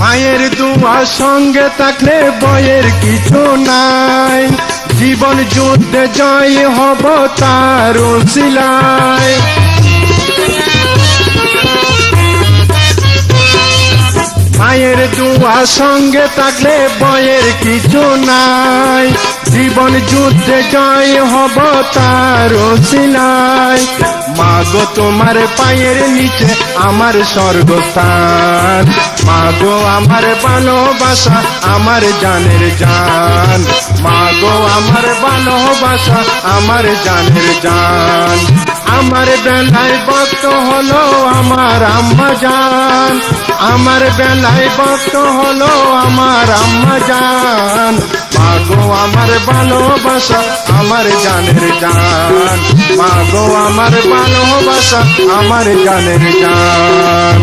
মায়ের দুয়া সঙ্গে থাকলে বয়ের কিছু নাই। জীবন যুদ্ধে জয় হব তার সিলাই মায়ের দুয়া সঙ্গে থাকলে বয়ের কিছু নাই। জীবন যুদ্ধে জয় হব তার সিলাই মাগো, তোমার পায়ের নিচে আমার স্বর্গস্থান। মাগো, আমার ভালোবাসা, আমার জানের জান। মাগো, আমার ভালোবাসা, আমার জানের জান। আমার বেলায় ভক্ত হলো আমার আম্মা জান। আমার বেলায় ভক্ত হলো আমার আম্মা জান। মাগো আমার ভালোবাসা আমার জানের জান মাগো আমার ভালোবাসা আমার জানের জান